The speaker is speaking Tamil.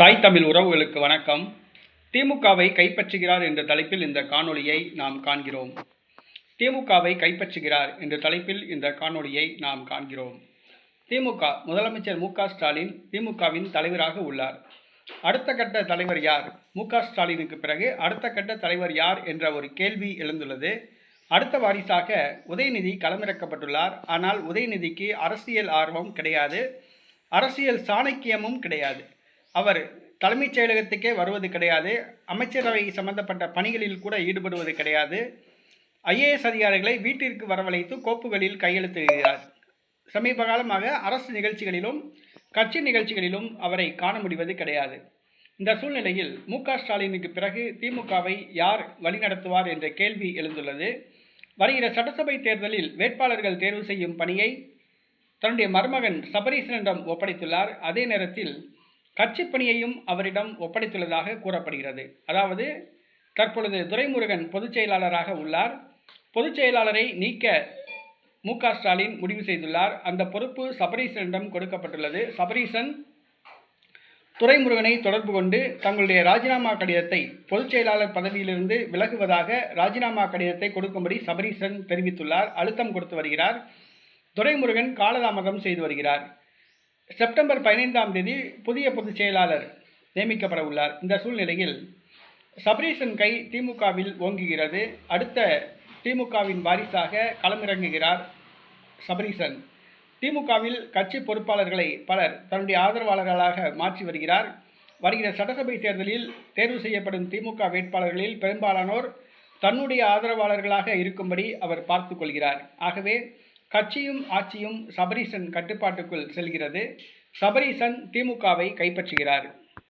தாய் தமிழ் உறவுகளுக்கு வணக்கம். திமுகவை கைப்பற்றுகிறார் என்ற தலைப்பில் இந்த காணொளியை நாம் காண்கிறோம். திமுகவை கைப்பற்றுகிறார் என்ற தலைப்பில் இந்த காணொளியை நாம் காண்கிறோம். திமுக முதலமைச்சர் மு க ஸ்டாலின் திமுகவின் தலைவராக உள்ளார். அடுத்த கட்ட தலைவர் யார்? மு ஸ்டாலினுக்கு பிறகு அடுத்த கட்ட தலைவர் யார் என்ற ஒரு கேள்வி எழுந்துள்ளது. அடுத்த வாரிசாக உதயநிதி களமிறக்கப்பட்டுள்ளார். ஆனால் உதயநிதிக்கு அரசியல் ஆர்வம் கிடையாது. அரசியல் சாணக்கியமும் கிடையாது. அவர் தலைமைச் செயலகத்துக்கே வருவது கிடையாது. அமைச்சரவை சம்பந்தப்பட்ட பணிகளில் கூட ஈடுபடுவது கிடையாது. ஐஏஎஸ் அதிகாரிகளை வீட்டிற்கு வரவழைத்து கோப்புகளில் கையெழுத்திடுகிறார் சமீப காலமாக அரசு நிகழ்ச்சிகளிலும் கட்சி நிகழ்ச்சிகளிலும் அவரை காண முடிவது கிடையாது. இந்த சூழ்நிலையில் மு க ஸ்டாலினுக்கு பிறகு திமுகவை யார் வழிநடத்துவார் என்ற கேள்வி எழுந்துள்ளது. வருகிற சட்டசபை தேர்தலில் வேட்பாளர்கள் தேர்வு செய்யும் பணியை தன்னுடைய மருமகன் சபரீசனிடம் ஒப்படைத்துள்ளார். அதே நேரத்தில் கட்சி பணியையும் அவரிடம் ஒப்படைத்துள்ளதாக கூறப்படுகிறது. அதாவது தற்பொழுது துரைமுருகன் பொதுச் செயலாளராக உள்ளார். பொதுச் செயலாளரை நீக்க மு ஸ்டாலின் முடிவு செய்துள்ளார். அந்த பொறுப்பு சபரீசனிடம் கொடுக்கப்பட்டுள்ளது. சபரீசன் துரைமுருகனை தொடர்பு கொண்டு தங்களுடைய ராஜினாமா கடிதத்தை பொதுச் செயலாளர் பதவியிலிருந்து விலகுவதாக ராஜினாமா கடிதத்தை கொடுக்கும்படி சபரீசன் தெரிவித்துள்ளார். அழுத்தம் கொடுத்து வருகிறார். துரைமுருகன் காலதாமதம் செய்து வருகிறார். செப்டம்பர் பதினைந்தாம் தேதி புதிய பொதுச் செயலாளர் நியமிக்கப்பட உள்ளார். இந்த சூழ்நிலையில் சபரீசன் கை திமுகவில் ஓங்குகிறது. அடுத்த திமுகவின் வாரிசாக களமிறங்குகிறார் சபரீசன். திமுகவில் கட்சி பொறுப்பாளர்களை பலர் தன்னுடைய ஆதரவாளர்களாக மாற்றி வருகிறார். வருகிற சட்டசபை தேர்தலில் தேர்வு செய்யப்படும் திமுக வேட்பாளர்களில் பெரும்பாலானோர் தன்னுடைய ஆதரவாளர்களாக இருக்கும்படி அவர் பார்த்து கொள்கிறார். ஆகவே கட்சியும் ஆட்சியும் சபரீசன் கட்டுப்பாட்டுக்குள் செல்கிறது. சபரீசன் திமுகவை கைப்பற்றுகிறார்.